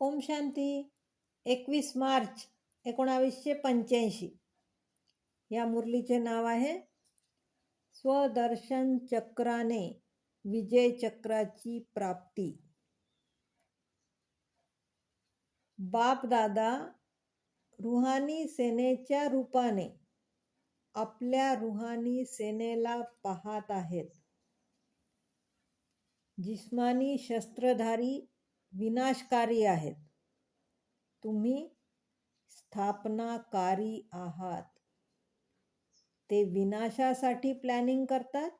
ओम शांती. एकवीस मार्च एकोणावीसशे पंच्याऐंशी. या मुरलीचे नाव आहे स्वदर्शन चक्राने विजय चक्राची प्राप्ती. बाप दादा रुहानी सेनेच्या रूपाने आपल्या रुहानी सेनेला पाहत आहेत. जिस्मानी शस्त्रधारी विनाशकारी आहेत. तुम्ही स्थापनाकारी आहात. ते विनाशासाठी प्लॅनिंग करतात.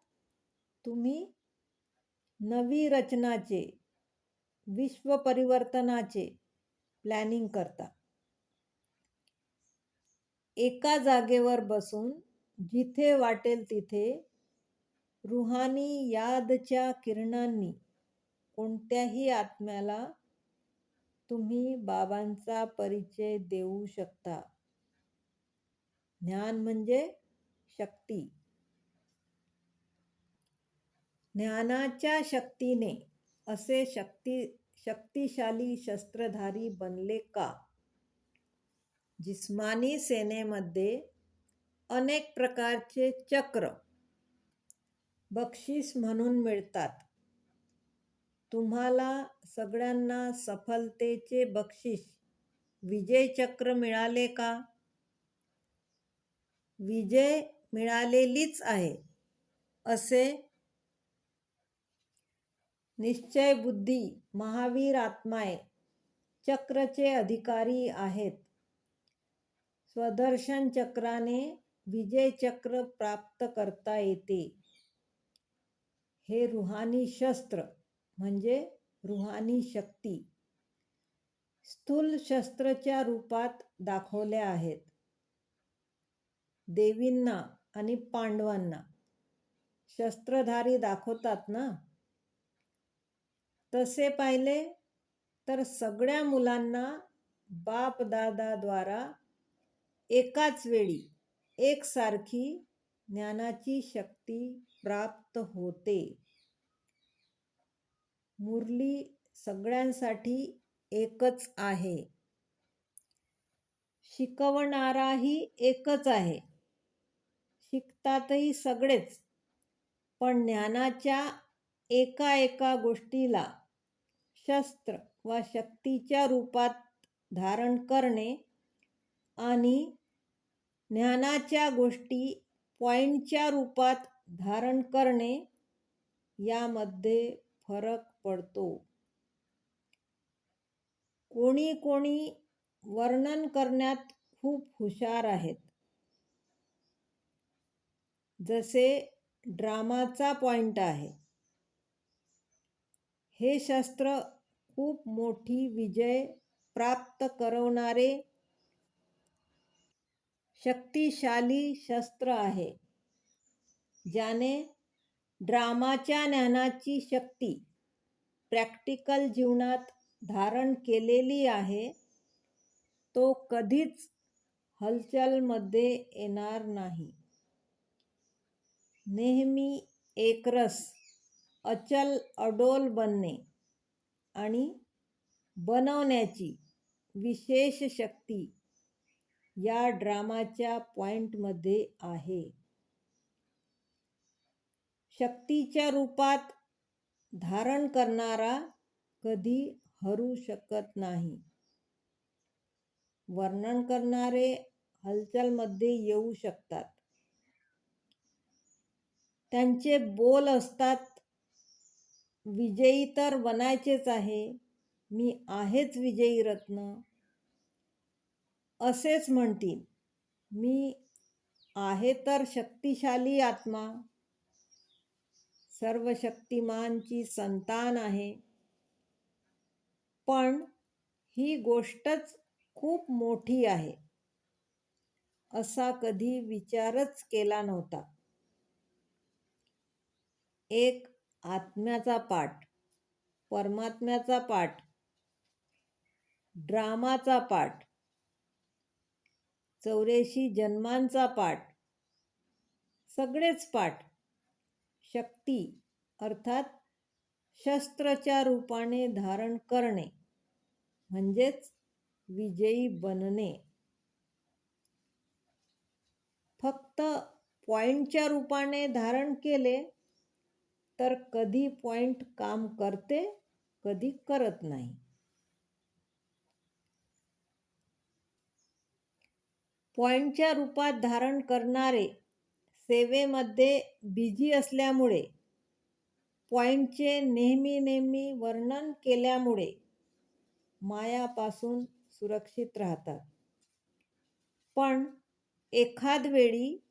तुम्ही नवी रचनाचे विश्व परिवर्तनाचे प्लॅनिंग करता. एका जागेवर बसून जिथे वाटेल तिथे रुहानी यादच्या किरणांनी कोणत्याही आत्म्याला तुम्ही बाबांचा परिचय देऊ शकता. ज्ञान म्हणजे शक्ती. ज्ञानाच्या शक्तीने असे शक्ती शक्तिशाली शस्त्रधारी बनले का? जिस्मानी सेनेमध्ये अनेक प्रकारचे चक्र बक्षीस म्हणून मिळतात. तुम्हाला सगळ्यांना सफलतेचे बक्षीस. विजयचक्र मिळाले का? विजय मिळालेलीच आहे. असे निश्चय बुद्धी महावीर आत्माय चक्रचे अधिकारी आहेत. स्वदर्शन चक्राने विजय चक्र प्राप्त करता येते. हे रुहानी शस्त्र म्हणजे रुहानी शक्ती. स्थूल शस्त्रच्या रूपात दाखवल्या आहेत. देवींना आणि पांडवांना. शस्त्रधारी दाखवतात ना? तसे पाहिले तर सगळ्या मुलांना बाप दादाद्वारा एकाच वेळी एकसारखी ज्ञानाची शक्ती प्राप्त होते. मुरली सगळ्यांसाठी एकच आहे. शिकवणाराही एकच आहे. शिकतातही सगळेच पण ज्ञानाच्या एका एका गोष्टीला शस्त्र वा शक्तीच्या रूपात धारण करणे आणि ज्ञानाच्या गोष्टी पॉईंटच्या रूपात धारण करणे यामध्ये फरक पडतो. कोणी कोणी वर्णन करण्यात खूप हुशार आहेत. जसे ड्रामाचा पॉइंट आहे. हे शस्त्र खूप मोठी विजय प्राप्त करवणारे शक्तिशाली शस्त्र आहे ज्याने ड्रामाच्या ज्ञानाची शक्ती प्रॅक्टिकल जीवनात धारण केलेली आहे तो कधीच हलचलमध्ये येणार नाही. नेहमी एकरस अचल अडोल बनणे आणि बनवण्याची विशेष शक्ती या ड्रामाच्या पॉइंटमध्ये आहे. शक्तीच्या रूपात धारण करणारा कधी हरू शकत नाही. वर्णन करणारे हलचलमध्ये येऊ शकतात. त्यांचे बोल असतात विजयी तर बनायचेच आहे मी आहेच विजयी रत्न असेच म्हणतील मी आहे तर शक्तिशाली आत्मा. सर्व शक्तिमानची संतान आहे. पण ही गोष्टच खूप मोठी आहे. असा कधी विचारच केला नव्हता. एक आत्म्याचा पाठ परमात्म्याचा पाठ ड्रामाचा पाठ चौऱ्याऐंशी जन्मांचा पाठ सगळेच पाठ शक्ती अर्थात शस्त्रच्या रूपाने धारण करणे म्हणजेच विजयी बनणे. फक्त पॉईंटच्या रूपाने धारण केले तर कधी पॉईंट काम करते कधी करत नाही. पॉईंटच्या रूपात धारण करणारे सेवेमध्ये बिझी असल्यामुळे पॉईंटचे नेहमी नेहमी वर्णन केल्यामुळे मायापासून सुरक्षित राहतात. पण एखाद वेळी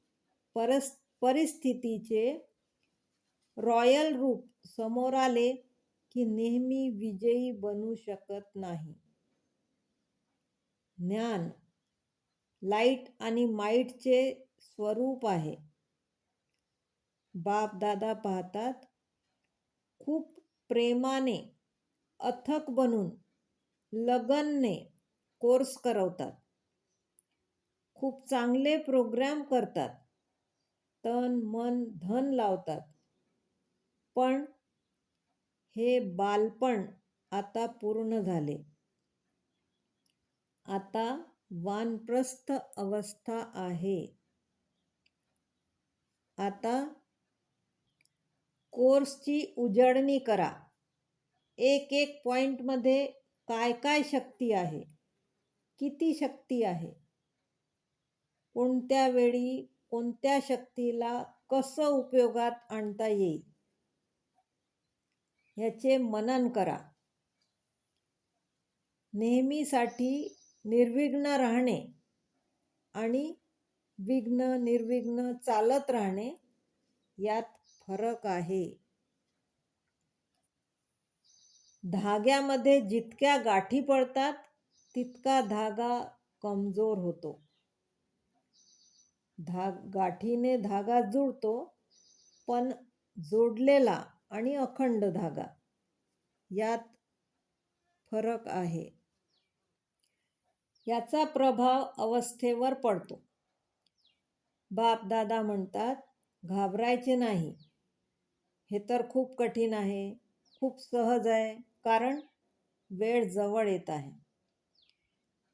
परस परिस्थितीचे रॉयल रूप समोर आले की नेहमी विजयी बनू शकत नाही. ज्ञान लाइट आणि माईटचे स्वरूप आहे. बाप दादा पाहतात खूप प्रेमाने अथक बनून लगनने कोर्स करवतात. खूप चांगले प्रोग्राम करतात. तन मन धन लावतात. पण हे बालपण आता पूर्ण झाले. आता वानप्रस्थ अवस्था आहे. आता कोर्सची उजळणी करा. एक एक पॉईंटमध्ये काय काय शक्ती आहे? किती शक्ती आहे? कोणत्या वेळी कोणत्या शक्तीला कसं उपयोगात आणता येईल? ह्याचे मनन करा. नेहमीसाठी निर्विघ्न राहणे आणि विघ्न निर्विघ्न चालत राहणे यात फरक आहे. धाग्यामध्ये जितक्या गाठी पडतात तितका धागा कमजोर होतो. धाग गाठीने धागा जुळतो पण जोडलेला आणि अखंड धागा यात फरक आहे. याचा प्रभाव अवस्थेवर पडतो. बाप दादा म्हणतात घाबरायचे नाही. हे तर खूप कठीण आहे खूप सहज आहे कारण वेळ जवळ येत आहे.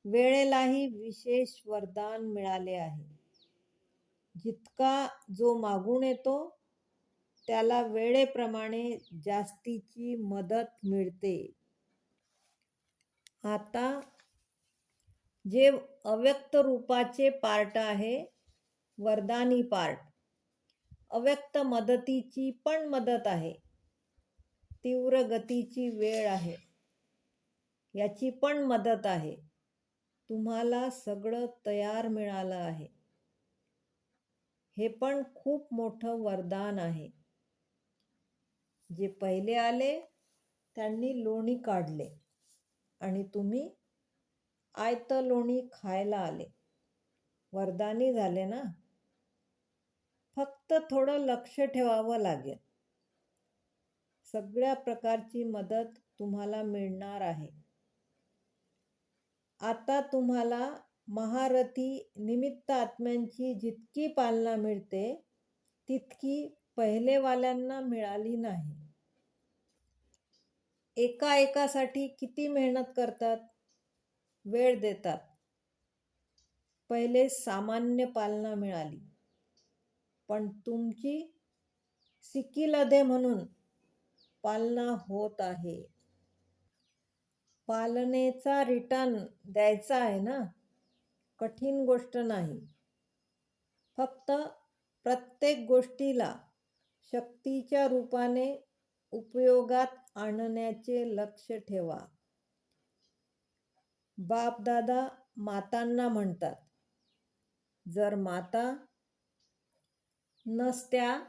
वेळेलाही विशेष वरदान मिळाले आहे. जितका जो मागून येतो त्याला वेळेप्रमाणे जास्तीची मदत मिळते. आता जे अव्यक्त रूपाचे पार्ट आहे वरदानी पार्ट अव्यक्त मदतीची पण मदत आहे. तीव्र गतीची वेळ आहे. याची पण मदत आहे. तुम्हाला सगळं तयार मिळालं आहे. हे पण खूप मोठं वरदान आहे. जे पहिले आले त्यांनी लोणी काढले आणि तुम्ही आयत लोणी खायला आले. वरदानी झाले ना? फक्त थोडं लक्ष ठेवावं लागेल. सगळ्या प्रकारची मदत तुम्हाला मिळणार आहे. आता तुम्हाला महारथी निमित्त आत्म्यांची जितकी पालना मिळते तितकी पहिलेवाल्यांना मिळाली नाही. एका एकासाठी किती मेहनत करतात? वेळ देतात. पहिले सामान्य पालना मिळाली. पण तुमची सिकिलदे म्हणून पालना होत आहे. पालनेचा रिटर्न द्यायचा आहे ना? कठीण गोष्ट नाही. फक्त प्रत्येक गोष्टीला शक्तीच्या रूपाने उपयोगात आणण्याचे लक्ष ठेवा. बाप दादा मातांना म्हणतात जर माता नसत्या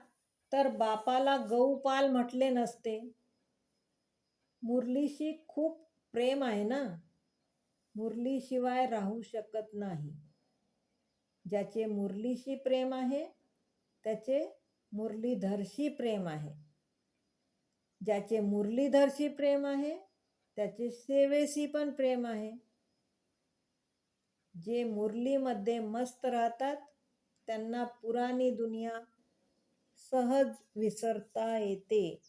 तर बापाला गौपाल म्हटले नसते. मुरलीशी खूप प्रेम आहे ना? मुरलीशिवाय राहू शकत नाही. ज्याचे मुरलीशी प्रेम आहे त्याचे मुरलीधरशी प्रेम आहे. ज्याचे मुरलीधरशी प्रेम आहे त्याचे सेवेशी पण प्रेम आहे. जे मुरलीमध्ये मस्त राहतात त्यांना पुराणी दुनिया सहज विसरता येते.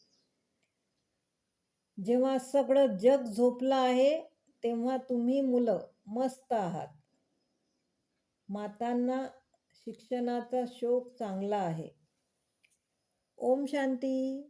जेव्हा सगळं जग झोपलं आहे तेव्हा तुम्ही मुलं मस्त आहात. मातांना शिक्षणाचा शोक चांगला आहे. ओम शांती.